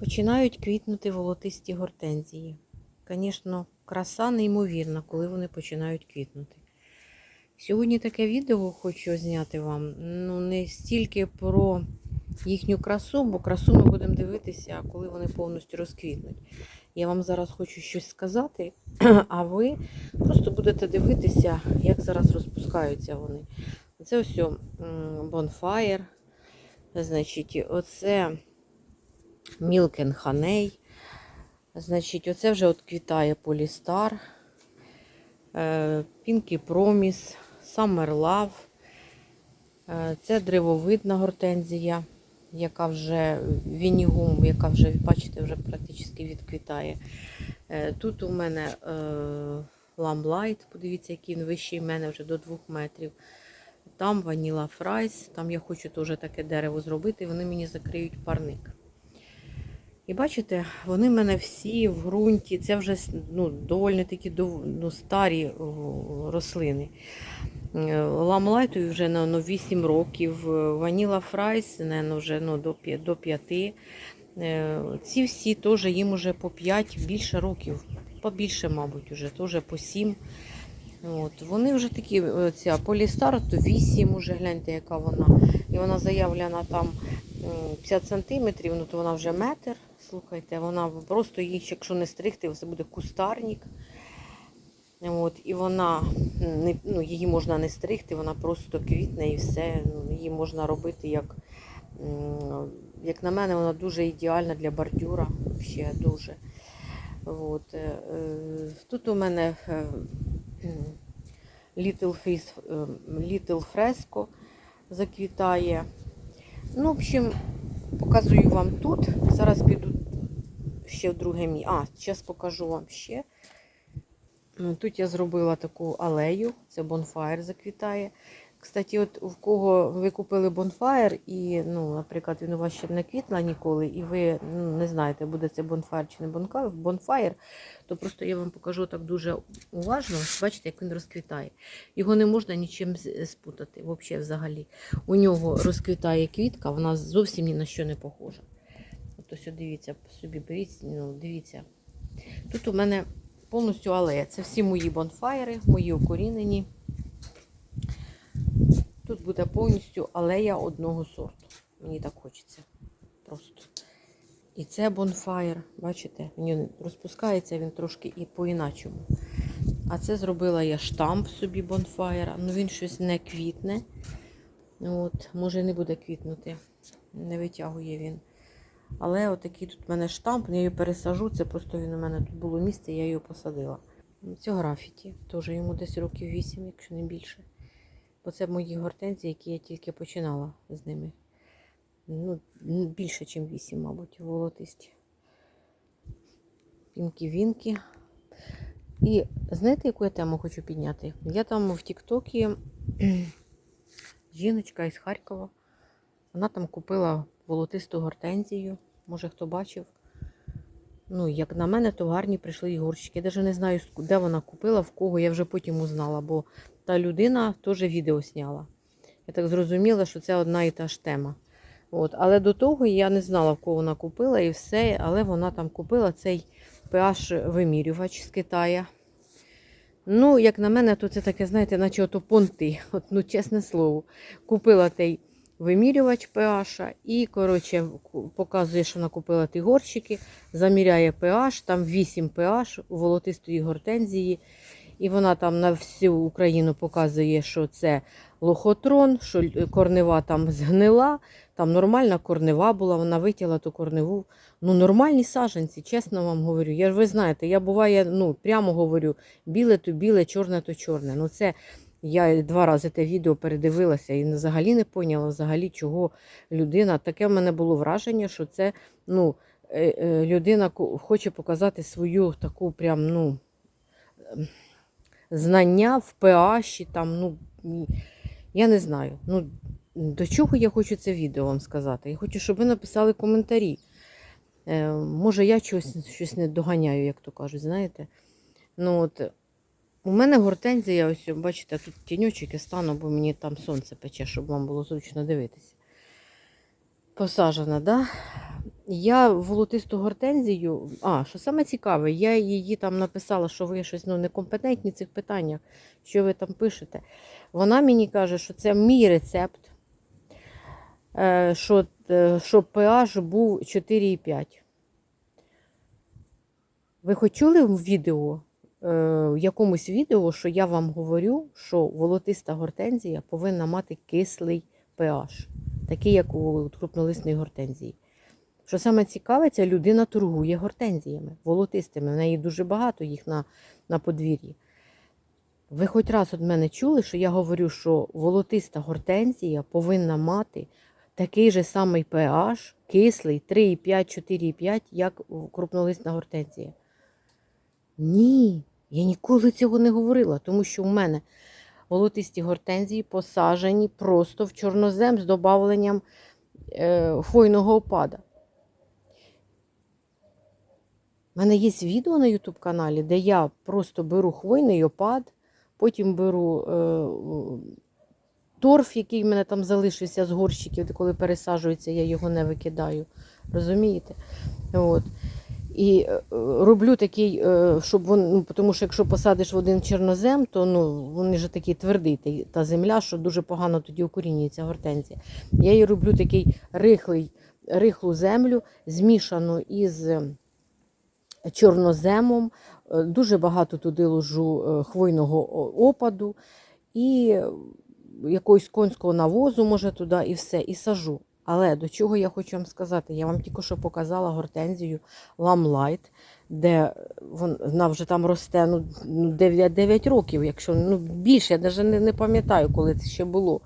Починають квітнути волотисті гортензії. Звісно, краса неймовірна, коли вони починають квітнути. Сьогодні таке відео хочу зняти вам. Ну, не стільки про їхню красу, бо красу ми будемо дивитися, коли вони повністю розквітнуть. Я вам зараз хочу щось сказати, а ви просто будете дивитися, як зараз розпускаються вони. Це ось Bonfire. Значить, оце And Honey. Значить, оце вже от квітає Полістар, е, Summer Love. Е, Це древовидна гортензія, яка вже вінігум, яка вже, бачите, вже практично відквітає. Е, Тут у мене е, подивіться, який він вищий в мене вже до 2 метрів. Там Vanilla Fries, там я хочу теж таке дерево зробити, вони мені закриють парник. І бачите, вони в мене всі в ґрунті, це вже ну, доволі такі ну, старі рослини. Е, Ламлайтові вже ну, ну, 8 років, Ваніла Фрайс ну, вже ну, до 5. До 5. Е, Ці всі теж їм уже по 5 більше років, побільше, мабуть, уже теж по 7. От, вони вже такі, е, ця Полістар, то 8 уже, гляньте, яка вона. І вона заявлена там 50 сантиметрів, ну то вона вже метр. Слухайте, вона просто її, якщо не стригти, це буде кустарник. От, і вона ну, її можна не стригти, вона просто квітне і все. Ну, її можна робити як, як на мене, вона дуже ідеальна для бордюра. Ще дуже. От, е, е, тут у мене е, Little Fresco заквітає. Ну, в общем, показую вам тут. Зараз піду ще в друге місце. А, зараз покажу вам ще. Тут я зробила таку алею, це бонфаєр заквітає. Кстати, от в кого ви купили бонфаєр, і, ну, наприклад, він у вас ще не квітла ніколи, і ви ну, не знаєте, буде це бонфаєр чи не бонфаєр, то просто я вам покажу так дуже уважно. Бачите, як він розквітає. Його не можна нічим спутати, взагалі. У нього розквітає квітка, вона зовсім ні на що не похожа. От ось дивіться, собі беріть, ну, дивіться. Тут у мене повністю алея. Це всі мої бонфаєри, мої укорінені. Тут буде повністю алея одного сорту. Мені так хочеться. Просто. І це бонфаєр, бачите, він розпускається він трошки і по-іначому. А це зробила я штамп собі бонфаєра. Ну він щось не квітне. От, може не буде квітнути. Не витягує він. Але отакий тут в мене штамп, я її пересажу. Це просто він у мене тут було місце, я її посадила. Це графіті. Теж йому десь років 8, якщо не більше. Бо це мої гортензії, які я тільки починала з ними. Ну, більше, ніж 8, мабуть, волотисті. Пінки-вінки. І знаєте, яку я тему хочу підняти? Я там в Тіктокі жіночка із Харкова. Вона там купила волотисту гортензію. Може, хто бачив. Ну, як на мене, то гарні прийшли ігорчики. Я навіть не знаю, де вона купила, в кого. Я вже потім узнала, бо та людина теж відео зняла. Я так зрозуміла, що це одна і та ж тема. От. Але до того я не знала, в кого вона купила і все. Але вона там купила цей pH-вимірювач з Китая. Ну, як на мене, то це таке, знаєте, наче ото понти. От, ну, чесне слово. Купила той вимірювач pH і, коротше, показує, що вона купила ті горщики, заміряє pH, там 8 pH у волотистої гортензії. І вона там на всю Україну показує, що це лохотрон, що корнева там згнила, там нормальна корнева була, вона витягла ту корневу. Ну, нормальні саджанці, чесно вам говорю. Я ви знаєте, я буває, ну, прямо говорю, біле то біле, чорне то чорне. Ну, це я два рази те відео передивилася і взагалі не поняла, взагалі, чого людина. Таке в мене було враження, що це ну, е, е, людина хоче показати свою таку прям, ну, ем, знання в pH, там, ну, я не знаю. Ну, до чого я хочу це відео вам сказати? Я хочу, щоб ви написали коментарі. Е, може, я щось, щось не доганяю, як то кажуть, знаєте. Ну, от, у мене гортензія, ось, бачите, тут тіньочок я стану, бо мені там сонце пече, щоб вам було зручно дивитися. Посажена, да? Я волотисту гортензію, а, що саме цікаве, я її там написала, що ви щось ну, некомпетентні в цих питаннях, що ви там пишете. Вона мені каже, що це мій рецепт, е, що, е, щоб pH був 4,5. Ви хоч чули в відео, е, в якомусь відео, що я вам говорю, що волотиста гортензія повинна мати кислий pH, такий, як у крупнолисної гортензії. Що саме цікаве, ця людина торгує гортензіями, волотистими. В неї дуже багато їх на, на подвір'ї. Ви хоч раз від мене чули, що я говорю, що волотиста гортензія повинна мати такий же самий pH, кислий 3,5, 4,5, як крупнолисна гортензія. Ні, я ніколи цього не говорила, тому що в мене волотисті гортензії посаджені просто в чорнозем з додавленням е, хвойного опада. У мене є відео на YouTube каналі, де я просто беру хвойний опад, потім беру е, торф, який в мене там залишився з горщиків, коли пересаджується, я його не викидаю. Розумієте? От. І е, роблю такий, е, щоб він, ну, тому що якщо посадиш в один чорнозем, то ну, він вже такий твердий, та- земля, що дуже погано тоді укорінюється гортензія. Я її роблю такий рихлий, рихлу землю, змішану із чорноземом. Е, Дуже багато туди ложу е, хвойного опаду і е, якогось конського навозу, може, туди, і все, і сажу. Але до чого я хочу вам сказати? Я вам тільки що показала гортензію Ламлайт, де вона вже там росте ну, ну, 9, 9 років, якщо ну, більше, я навіть не, не пам'ятаю, коли це ще було.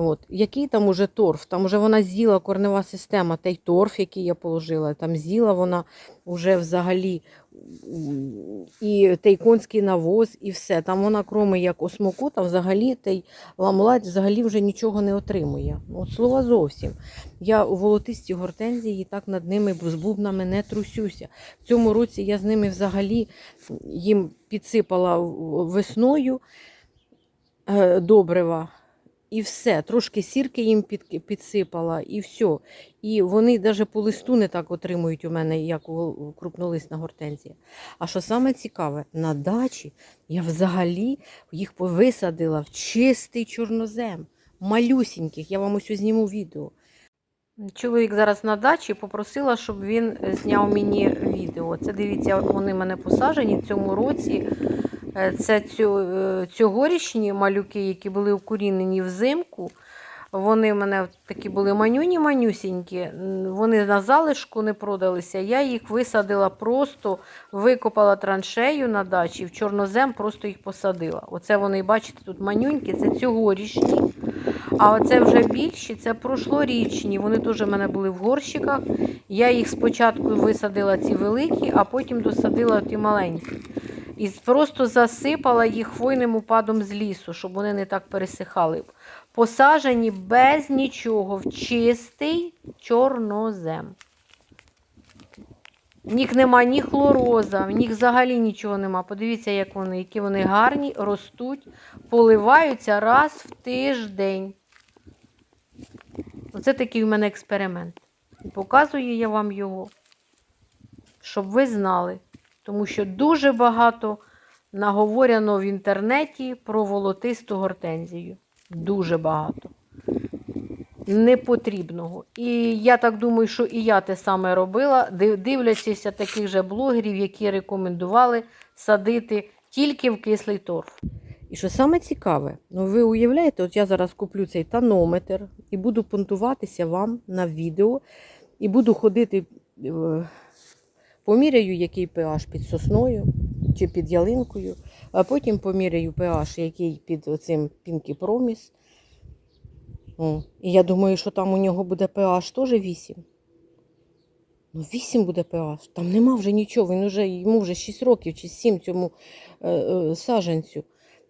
От. Який там уже торф? Там вже вона з'їла корнева система, той торф, який я положила, там з'їла вона вже взагалі і той конський навоз, і все. Там вона, кроме як осмокота, взагалі той ламлайт взагалі вже нічого не отримує. От слова зовсім. Я у волотисті гортензії так над ними з бубнами не трусюся. В цьому році я з ними взагалі їм підсипала весною е, добрива. І все, трошки сірки їм під, підсипала, і все. І вони навіть по листу не так отримують у мене, як у крупнолисна гортензія. А що саме цікаве, на дачі я взагалі їх повисадила в чистий чорнозем, малюсіньких. Я вам ось зніму відео. Чоловік зараз на дачі попросила, щоб він зняв мені відео. Це дивіться, вони мене посаджені в цьому році. Е, Це е, цьогорічні малюки, які були укорінені взимку. Вони в мене такі були манюні-манюсінькі. Вони на залишку не продалися. Я їх висадила просто, викопала траншею на дачі, в чорнозем просто їх посадила. Оце вони, бачите, тут манюнькі, це цьогорічні. А оце вже більші, це прошлорічні. Вони теж в мене були в горщиках. Я їх спочатку висадила ці великі, а потім досадила ті маленькі. І просто засипала їх хвойним упадом з лісу, щоб вони не так пересихали. Посаджені без нічого в чистий чорнозем. В них нема ні хлороза, в них взагалі нічого нема. Подивіться, як вони, які вони гарні, ростуть, поливаються раз в тиждень. Оце такий у мене експеримент. І показую я вам його, щоб ви знали. Тому що дуже багато наговорено в інтернеті про волотисту гортензію. Дуже багато. Непотрібного. І я так думаю, що і я те саме робила, дивлячись таких же блогерів, які рекомендували садити тільки в кислий торф. І що саме цікаве, ну ви уявляєте, от я зараз куплю цей тонометр і буду понтуватися вам на відео, і буду ходити, е, поміряю, який pH під сосною чи під ялинкою, а потім поміряю pH, який під оцим Promise. І я думаю, що там у нього буде pH теж 8. Ну, 8 буде pH. Там нема вже нічого. Він уже, йому вже 6 років чи 7 цьому е, е, саджанцю.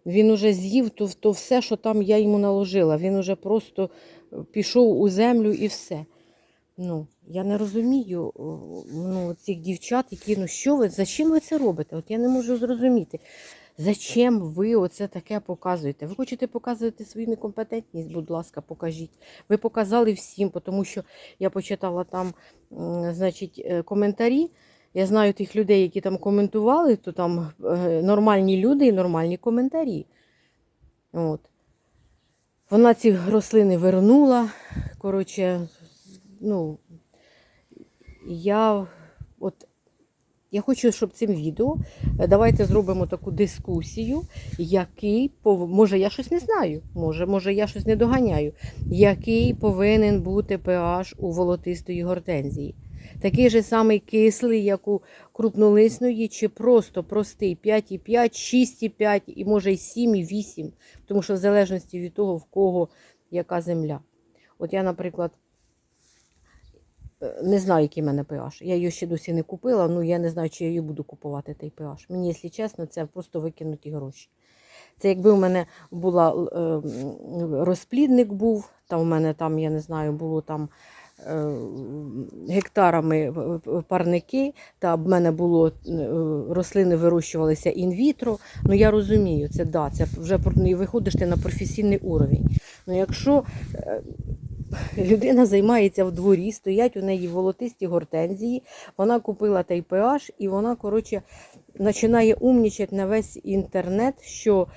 Він уже з'їв то, то все, що там я йому наложила. Він уже просто пішов у землю і все. Ну, я не розумію ну, цих дівчат, які, ну що ви, за чим ви це робите? От я не можу зрозуміти. Зачем ви оце таке показуєте? Ви хочете показувати свою некомпетентність, будь ласка, покажіть. Ви показали всім, тому що я почитала там значить, е, коментарі. Я знаю тих людей, які там коментували, то там е, нормальні люди і нормальні коментарі. От. Вона ці рослини вернула. Коротше, ну, я от я хочу, щоб цим відео е, давайте зробимо таку дискусію, який може я щось не знаю, може, може я щось не доганяю, який повинен бути pH у волотистої гортензії. Такий же самий кислий, як у крупнолисної, чи просто простий 5,5, 6,5 і може й 7, і 8, тому що в залежності від того, в кого яка земля. От я, наприклад, не знаю, який в мене pH. Я її ще досі не купила, ну я не знаю, чи я її буду купувати, той pH. Мені, якщо чесно, це просто викинуті гроші. Це якби у мене була е, розплідник був, та у мене там, я не знаю, було там е, гектарами парники, та в мене було е, рослини вирощувалися інвітро. Ну я розумію, це да, це вже виходиш ти на професійний уровень. Ну якщо е, людина займається в дворі, стоять у неї волотисті гортензії, вона купила той pH і вона, коротше, починає умнічати на весь інтернет, що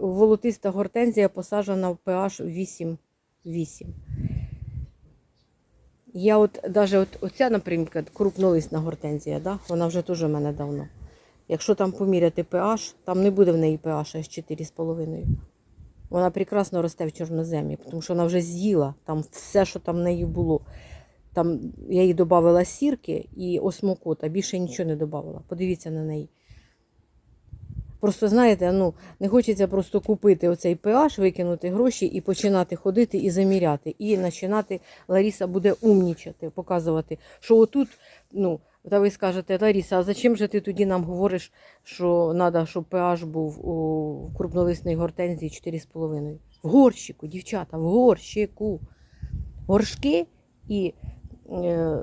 волотиста гортензія посаджена в pH 8. 8. Я от даже от, оця, наприклад, крупнолисна гортензія, да? вона вже теж у мене давно. Якщо там поміряти pH, там не буде в неї pH аж 4,5. Вона прекрасно росте в чорноземі, тому що вона вже з'їла там все, що там в неї було. Там я їй додавала сірки і осмокота, більше нічого не додавала. Подивіться на неї. Просто знаєте, ну не хочеться просто купити оцей pH, викинути гроші і починати ходити і заміряти. І починати Ларіса буде умнічати, показувати, що отут, ну, та ви скажете, Ларіса, а зачем же ти тоді нам говориш, що треба, щоб pH був у крупнолисної гортензії 4,5? В горщику, дівчата, в горщику. Горшки і е,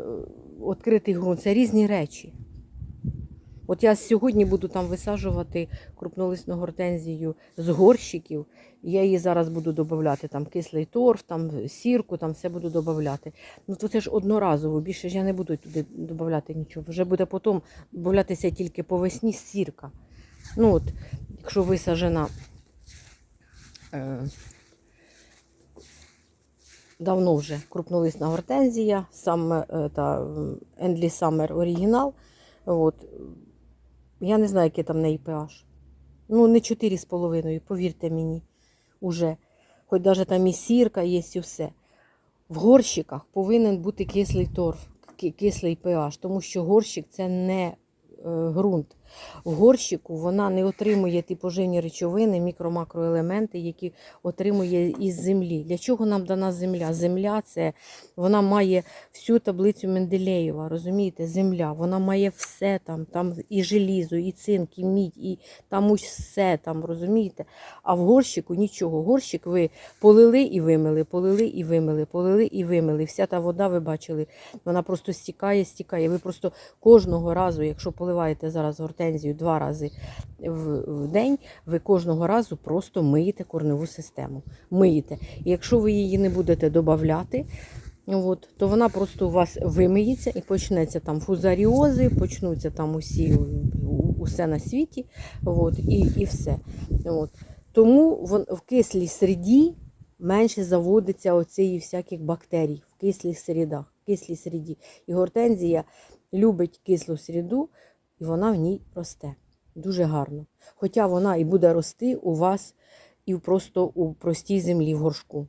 відкритий ґрунт це різні речі. От я сьогодні буду там висаджувати крупнолисну гортензію з горщиків. Я її зараз буду додавати там кислий торф, там сірку, там все буду додавати. Ну то це ж одноразово, більше ж я не буду туди додавати нічого. Вже буде потім додатися тільки по весні сірка. Ну от, якщо висаджена е, давно вже крупнолисна гортензія, саме е, та Endless Summer оригінал. От, я не знаю, який там в неї pH. Ну, не 4,5, повірте мені, уже. Хоч навіть там і сірка є, і все. В горщиках повинен бути кислий торф, кислий pH, тому що горщик це не е, ґрунт. В горщику вона не отримує ті поживні речовини, мікро-макроелементи, які отримує із землі. Для чого нам дана земля? Земля це вона має всю таблицю Менделєєва, розумієте? Земля, вона має все там, там і желізо, і цинк, і мідь, і там все там, розумієте? А в горщику нічого. Горщик ви полили і вимили, полили і вимили, полили і вимили. Вся та вода, ви бачили, вона просто стікає, стікає. Ви просто кожного разу, якщо поливаєте зараз гортензію два рази в, день, ви кожного разу просто миєте корневу систему. Миєте. І якщо ви її не будете додавати, От, то вона просто у вас вимиється і почнеться там фузаріози, почнуться там усі усе на світі. От, і, і все. От. Тому в кислій середі менше заводиться оцієї всяких бактерій в кислих середах, в кислій середі. І гортензія любить кислу середу, і вона в ній росте. Дуже гарно. Хоча вона і буде рости у вас і просто у простій землі в горшку.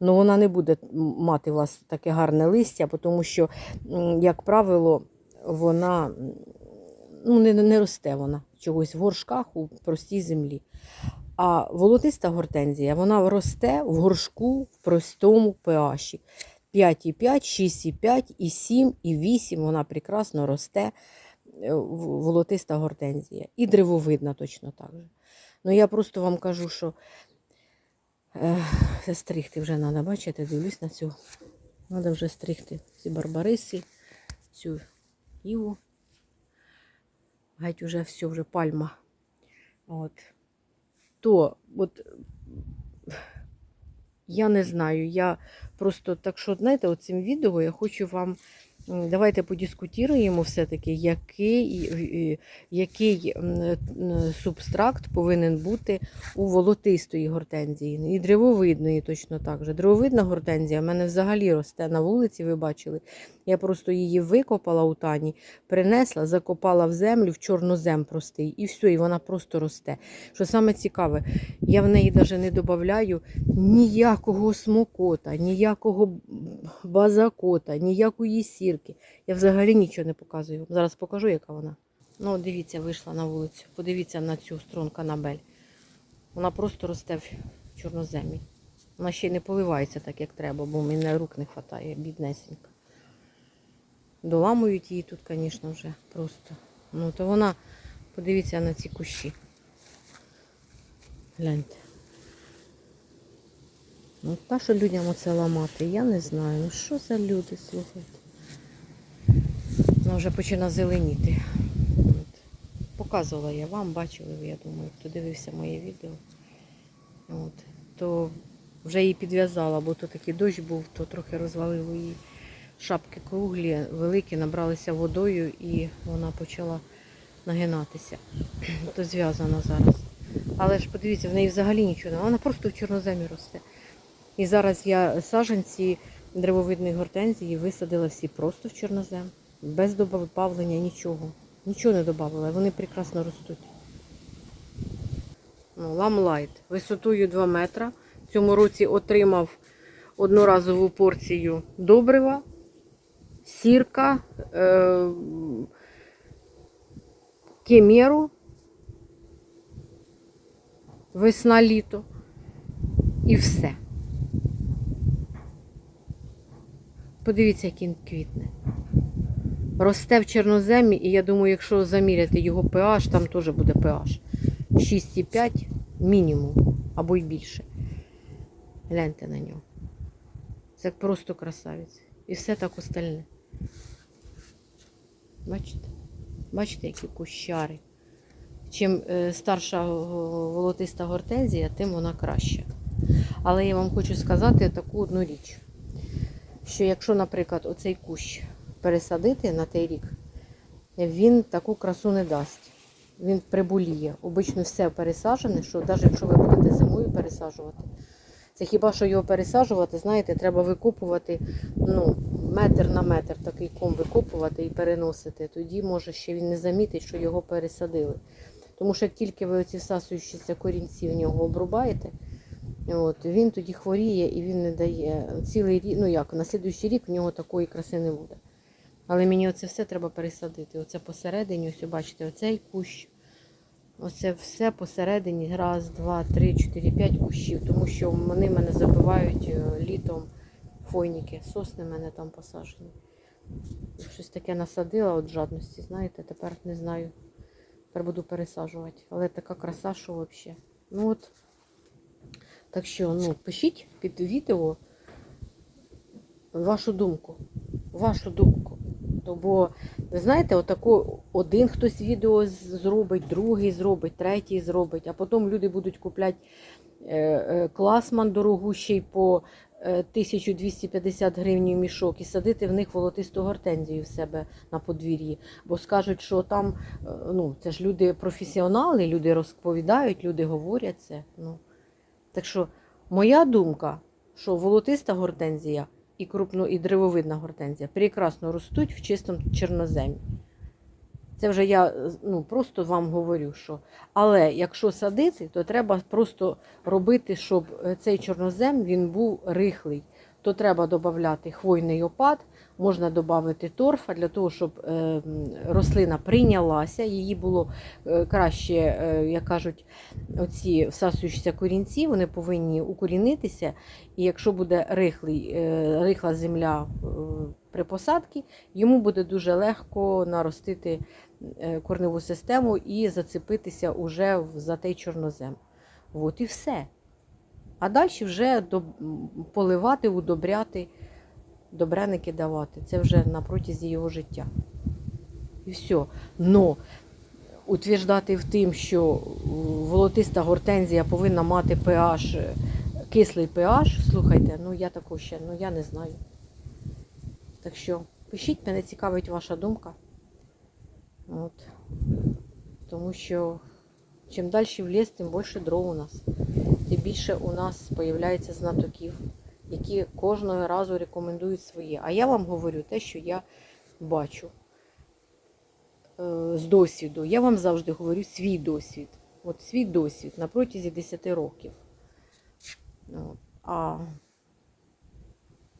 Ну, вона не буде мати у вас таке гарне листя, тому що, як правило, вона ну, не, не росте вона чогось в горшках у простій землі. А волотиста гортензія, вона росте в горшку в простому pH. 5,5, 6,5, і 7, і 8 вона прекрасно росте волотиста гортензія. І древовидна точно так же. Ну я просто вам кажу, що е, стригти вже треба, бачите, дивлюсь на цю. Треба вже стригти ці барбариси, цю іву. Геть уже все, вже пальма. От. То, от, я не знаю, я просто так що, знаєте, цим відео я хочу вам. Давайте подискутуємо все-таки, який, який субстракт повинен бути у волотистої гортензії. І древовидної точно так же. Древовидна гортензія в мене взагалі росте на вулиці, ви бачили. Я просто її викопала у тані, принесла, закопала в землю, в чорнозем простий, і все, і вона просто росте. Що саме цікаве, я в неї навіть не додаю ніякого смокота, ніякого базакота, ніякої сірки. Я взагалі нічого не показую. Зараз покажу, яка вона. Ну, дивіться, вийшла на вулицю. Подивіться на цю струн канабель. Вона просто росте в чорноземі. Вона ще й не поливається так, як треба, бо мене рук не вистачає, біднесенька. Доламують її тут, звісно, вже просто. Ну, то вона, подивіться на ці кущі. Гляньте. Ну, та, що людям оце ламати, я не знаю. Ну що за люди, слухайте. Вона вже починає зеленіти. От. Показувала я вам, бачили ви, я думаю, хто дивився моє відео. От. То вже її підв'язала, бо то такий дощ був, то трохи розвалило її. Шапки круглі, великі, набралися водою і вона почала нагинатися. То зв'язана зараз. Але ж подивіться, в неї взагалі нічого немає. Вона просто в чорноземі росте. І зараз я саджанці древовидної гортензії висадила всі просто в чорнозем. Без добавлення нічого. Нічого не додавала. Вони прекрасно ростуть. Ну, ламлайт висотою 2 метра. В цьому році отримав одноразову порцію добрива, сірка, е- кемеру, весна-літо і все. Подивіться, як він квітне. Росте в чорноземі, і я думаю, якщо заміряти його pH, там теж буде pH. 6,5 мінімум, або й більше. Гляньте на нього. Це просто красавець. І все так остальне. Бачите? Бачите, які кущари. Чим е, старша волотиста гортензія, тим вона краща. Але я вам хочу сказати таку одну річ, що якщо, наприклад, оцей кущ пересадити на той рік, він таку красу не дасть. Він приболіє. Обично все пересаджене, що навіть якщо ви будете зимою пересаджувати, це хіба що його пересаджувати, знаєте, треба викопувати ну, метр на метр такий ком викопувати і переносити. Тоді, може, ще він не замітить, що його пересадили. Тому що як тільки ви оці всасуючіся корінці в нього обрубаєте, от, він тоді хворіє і він не дає цілий рік, ну як, на слідуючий рік в нього такої краси не буде. Але мені оце все треба пересадити. Оце посередині, ось бачите, оцей кущ. Оце все посередині. Раз, два, три, чотири, п'ять кущів, тому що вони мене забивають е, літом фойніки. Сосни мене там посаджені. Щось таке насадила от жадності, знаєте, тепер не знаю. Тепер буду пересаджувати. Але така краса, що взагалі. Ну от. Так що, ну, пишіть під відео вашу думку. Вашу думку. То бо, знаєте, отако один хтось відео зробить, другий зробить, третій зробить, а потім люди будуть купляти е, е, класман дорогу ще й по е, 1250 гривень мішок і садити в них волотисту гортензію в себе на подвір'ї. Бо скажуть, що там, е, ну, це ж люди професіонали, люди розповідають, люди говорять це. Ну. Так що моя думка, що волотиста гортензія і крупно і древовидна гортензія прекрасно ростуть в чистому чорноземі. Це вже я ну, просто вам говорю, що. Але якщо садити, то треба просто робити, щоб е, цей чорнозем він був рихлий. То треба додати хвойний опад, можна додати торфа для того, щоб е, рослина прийнялася, її було е, краще, е, як кажуть, оці всасуючіся корінці, вони повинні укорінитися. І якщо буде рихлий, рихла земля при посадці, йому буде дуже легко наростити корневу систему і зацепитися уже за той чорнозем. От і все. А далі вже поливати, удобряти, добряники давати. Це вже на протязі його життя. І все. Но утверждати в тим, що волотиста гортензія повинна мати pH, кислий pH, слухайте, ну я такого ще, ну я не знаю. Так що пишіть, мене цікавить ваша думка. От. Тому що чим далі в ліс, тим більше дров у нас. Тим більше у нас з'являється знатоків, які кожного разу рекомендують своє. А я вам говорю те, що я бачу е, з досвіду. Я вам завжди говорю свій досвід. От свій досвід на протязі 10 років. А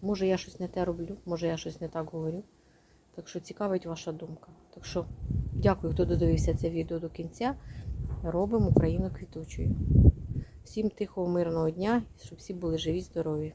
може я щось не те роблю, може я щось не так говорю. Так що цікавить ваша думка. Так що дякую, хто додивився це відео до кінця. Робимо Україну квітучою. Всім тихого, мирного дня, щоб всі були живі, здорові.